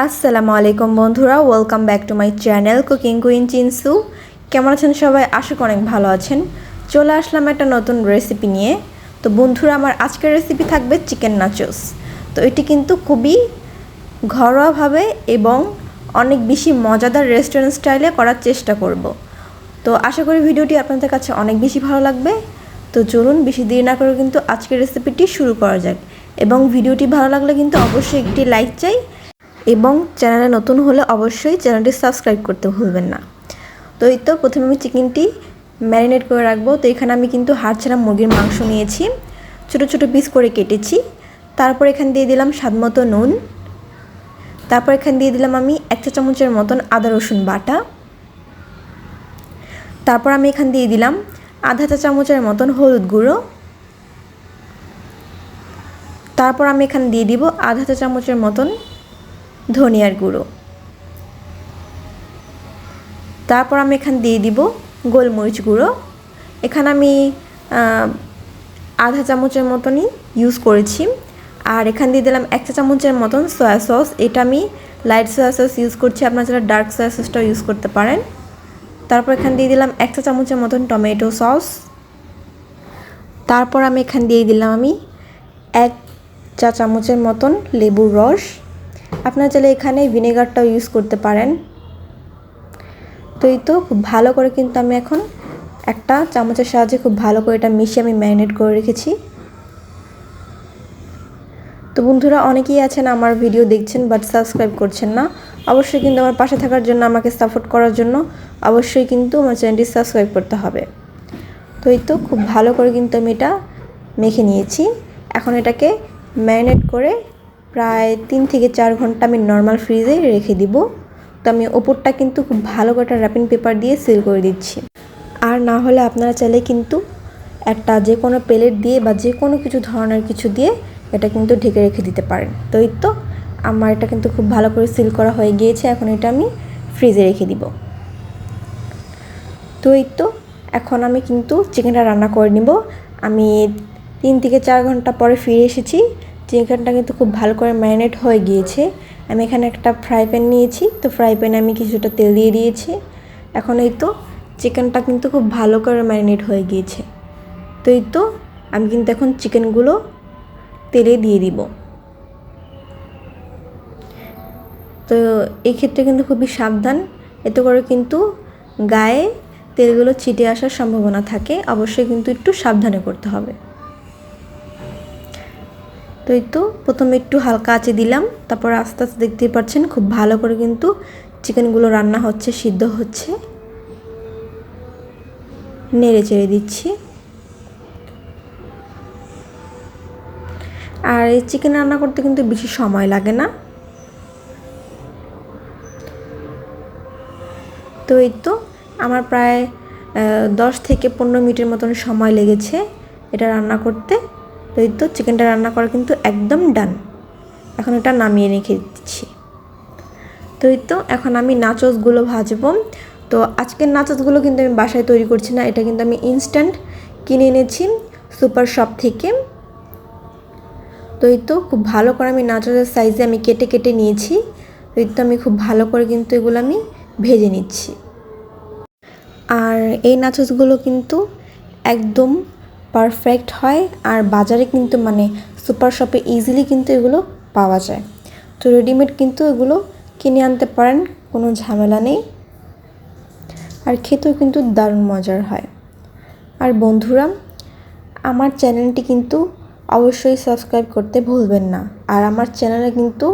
আসসালামু আলাইকুম বন্ধুরা welcome back to my channel cooking queen Chinsu কেমন আছেন সবাই? আশা অনেক ভালো আছেন। চলে আসলাম একটা নতুন রেসিপি নিয়ে। তো বন্ধুরা, আমার আজকের রেসিপি থাকবে চিকেন নাচোস তো এটি কিন্তু খুবই ঘরোয়াভাবে এবং অনেক বেশি মজাদার রেস্টুরেন্ট স্টাইলে করার চেষ্টা করব। তো আশা করি ভিডিওটি আপনাদের কাছে অনেক বেশি ভালো লাগবে। তো চলুন, বেশি দেরি না করে কিন্তু আজকের রেসিপিটি শুরু করা যাক। এবং ভিডিওটি ভালো লাগলে কিন্তু অবশ্যই একটি লাইক চাই। এবং চ্যানেলে নতুন হলে অবশ্যই চ্যানেলটি সাবস্ক্রাইব করতে ভুলবেন না। তো এই তো প্রথমে আমি চিকেনটি ম্যারিনেট করে রাখব। তো এখানে আমি কিন্তু হাড় ছাড়া মুরগির মাংস নিয়েছি। ছোটো ছোটো পিস করে কেটেছি। তারপর এখানে দিয়ে দিলাম স্বাদ মতো নুন। তারপর এখানে দিয়ে দিলাম আমি এক চা চামচের মতন আদা রসুন বাটা। তারপর আমি এখান দিয়ে দিলাম আধা চা চামচের মতন হলুদ গুঁড়ো। তারপর আমি এখানে দিয়ে দিব আধা চা চামচের মতন ধনিয়ার গুঁড়ো। তারপর আমি এখানে দিয়ে দিব গোলমরিচ গুঁড়ো। এখানে আমি আধা চামচের মতনই ইউজ করেছি। আর এখান দিয়ে দিলাম এক চা চামচের মতন সয়া সস এটা আমি লাইট সয়া সস ইউজ করছি। আপনারা যারা ডার্ক সয়া সসটাও ইউজ করতে পারেন। তারপর এখানে দিয়ে দিলাম এক চা চামচের মতন টমেটো সস তারপর আমি এখানে দিয়ে দিলাম আমি এক চা চামচের মতন লেবুর রস। আপনারা চাইলে এখানে ভিনেগারটাও ইউজ করতে পারেন। তো এই তো খুব ভালো করে কিন্তু আমি এখন একটা চামচের সাহায্যে খুব ভালো করে এটা মিশিয়ে আমি ম্যারিনেট করে রেখেছি। তো বন্ধুরা, অনেকেই আছেন আমার ভিডিও দেখছেন বাট সাবস্ক্রাইব করছেন না। অবশ্যই কিন্তু আমার পাশে থাকার জন্য, আমাকে সাপোর্ট করার জন্য অবশ্যই কিন্তু আমার চ্যানেলটি সাবস্ক্রাইব করতে হবে। তো এই তো খুব ভালো করে কিন্তু আমি এটা মেখে নিয়েছি। এখন এটাকে ম্যারিনেট করে প্রায় তিন থেকে চার ঘণ্টা আমি নর্মাল ফ্রিজে রেখে দিব। তো আমি ওপরটা কিন্তু খুব ভালো করে র্যাপিং পেপার দিয়ে সিল করে দিচ্ছি। আর না হলে আপনারা চাইলে কিন্তু একটা যে কোনো প্লেট দিয়ে বা যে কোনো কিছু ধরনের কিছু দিয়ে এটা কিন্তু ঢেকে রেখে দিতে পারেন। তো এই তো, আমার এটা কিন্তু খুব ভালো করে সিল করা হয়ে গিয়েছে, এখন এটা আমি ফ্রিজে রেখে দিব। তো এই তো, এখন আমি কিন্তু চিকেনটা রান্না করে নিব। আমি তিন থেকে চার ঘণ্টা পরে ফিরে এসেছি। চিকেনটা কিন্তু খুব ভালো করে ম্যারিনেট হয়ে গিয়েছে। আমি এখানে একটা ফ্রাই প্যান নিয়েছি, তো ফ্রাই প্যানে আমি কিছুটা তেল দিয়ে দিয়েছি। এখন এই তো চিকেনটা কিন্তু খুব ভালো করে ম্যারিনেট হয়ে গিয়েছে। তো এই তো আমি কিন্তু এখন চিকেনগুলো তেলে দিয়ে দিব। তো এই ক্ষেত্রে কিন্তু খুবই সাবধান। এতে করে কিন্তু গায়ে তেলগুলো ছিটে আসার সম্ভাবনা থাকে। অবশ্যই কিন্তু একটু সাবধানে করতে হবে। তো এই তো প্রথমে একটু হালকা আঁচে দিলাম, তারপর আস্তে আস্তে দেখতেই পাচ্ছেন খুব ভালো করে কিন্তু চিকেনগুলো রান্না হচ্ছে, সিদ্ধ হচ্ছে। নেড়ে চেড়ে দিচ্ছি। আর এই চিকেন রান্না করতে কিন্তু বেশি সময় লাগে না। তো এই তো আমার প্রায় দশ থেকে পনেরো মিনিটের মতন সময় লেগেছে এটা রান্না করতে। তো তো চিকেনটা রান্না করা কিন্তু একদম ডান। এখন এটা নামিয়ে রেখে দিচ্ছি। তো তো এখন আমি নাচসগুলো ভাজবো। তো আজকের নাচসগুলো কিন্তু আমি বাসায় তৈরি করছি না, এটা কিন্তু আমি ইনস্ট্যান্ট কিনে এনেছি সুপার শপ থেকে। তো তো খুব ভালো করে আমি নাচসের সাইজে আমি কেটে কেটে নিয়েছি। তো তো আমি খুব ভালো করে কিন্তু এগুলো আমি ভেজে নিচ্ছি। আর এই নাচসগুলো কিন্তু একদম পারফেক্ট হয় আর বাজারে কিন্তু মানে সুপার শপে ইজিলি কিন্তু এগুলো পাওয়া যায়। তো রেডিমেড কিন্তু এগুলো কিনে আনতে পারেন, কোনো ঝামেলা নেই। আর খেতেও কিন্তু দারুণ মজার হয়। আর বন্ধুরা, আমার চ্যানেলটি কিন্তু অবশ্যই সাবস্ক্রাইব করতে ভুলবেন না। আর আমার চ্যানেলে কিন্তু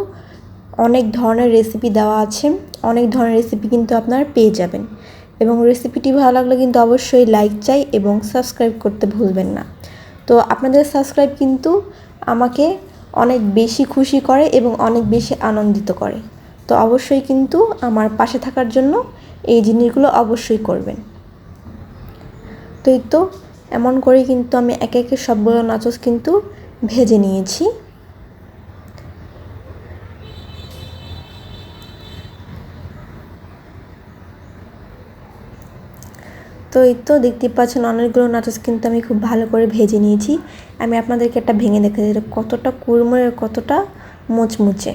অনেক ধরনের রেসিপি দেওয়া আছে, অনেক ধরনের রেসিপি কিন্তু আপনারা পেয়ে যাবেন। এবং রেসিপিটি ভালো লাগলে কিন্তু অবশ্যই লাইক চাই এবং সাবস্ক্রাইব করতে ভুলবেন না। তো আপনাদের সাবস্ক্রাইব কিন্তু আমাকে অনেক বেশি খুশি করে এবং অনেক বেশি আনন্দিত করে। তো অবশ্যই কিন্তু আমার পাশে থাকার জন্য এই জিনিসগুলো অবশ্যই করবেন। তো এই তো, এমন করেই কিন্তু আমি একে একে সবগুলো নাচস কিন্তু ভেজে নিয়েছি। তো এই তো দেখতেই পাচ্ছেন অনেকগুলো নাচস কিন্তু আমি খুব ভালো করে ভেজে নিয়েছি। আমি আপনাদেরকে একটা ভেঙে দেখে দিই কতটা কুড়মুড়ে, কতটা মুচমুচে।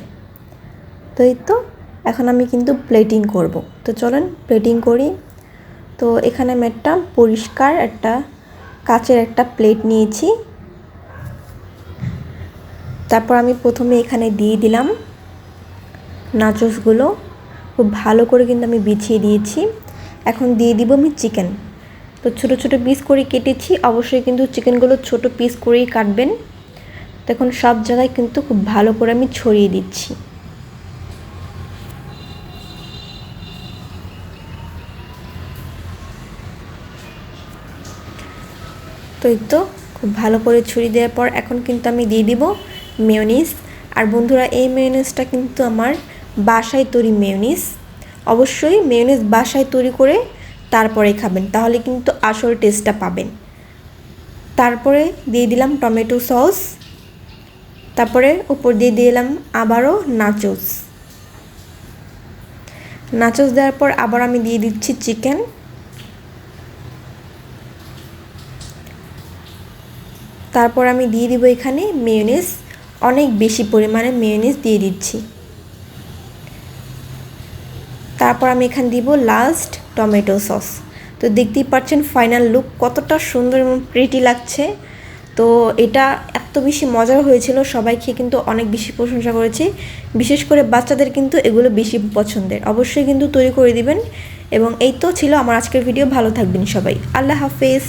তো এই তো, এখন আমি কিন্তু প্লেটিং করব। তো চলেন প্লেটিং করি। তো এখানে আমি একটা পরিষ্কার একটা কাচের একটা প্লেট নিয়েছি। তারপর আমি প্রথমে এখানে দিয়ে দিলাম নাচসগুলো। খুব ভালো করে কিন্তু আমি বিছিয়ে দিয়েছি। এখন দিয়ে দিব আমি চিকেন। তো ছোটো ছোটো পিস করে কেটেছি, অবশ্যই কিন্তু চিকেনগুলো ছোট পিস করেই কাটবেন। তখন সব জায়গায় কিন্তু খুব ভালো করে আমি ছড়িয়ে দিচ্ছি। তো এই তো, খুব ভালো করে ছড়িয়ে দেওয়ার পর এখন কিন্তু আমি দিয়ে দিব মেয়নিস আর বন্ধুরা, এই মেয়নিসটা কিন্তু আমার বাসায় তৈরি মেয়নিস অবশ্যই মেয়নিস বাসায় তৈরি করে তারপরে খাবেন। তাহলে কিন্তু আসল টেস্টটা পাবেন। তারপরে দিয়ে দিলাম টমেটো সস। তারপরে উপর দিয়ে দিলাম আবারও নাচোস নাচোস দেওয়ার পর আবার আমি দিয়ে দিচ্ছি চিকেন তারপর আমি দিয়ে দিব এখানে মেয়নিস অনেক বেশি পরিমাণে মেয়নিস দিয়ে দিচ্ছি। তারপর আমি এখানে দিব লাস্ট টমেটো সস তো দেখতেই পাচ্ছেন ফাইনাল লুক কতটা সুন্দর এবং প্রিটি লাগছে। তো এটা এত বেশি মজার হয়েছিল, সবাই খেয়ে কিন্তু অনেক বেশি প্রশংসা করেছে। বিশেষ করে বাচ্চাদের কিন্তু এগুলো বেশি পছন্দের। অবশ্যই কিন্তু তৈরি করে দিবেন। এবং এই তো ছিল আমার আজকের ভিডিও ভালো থাকবেন সবাই। আল্লাহ হাফেজ।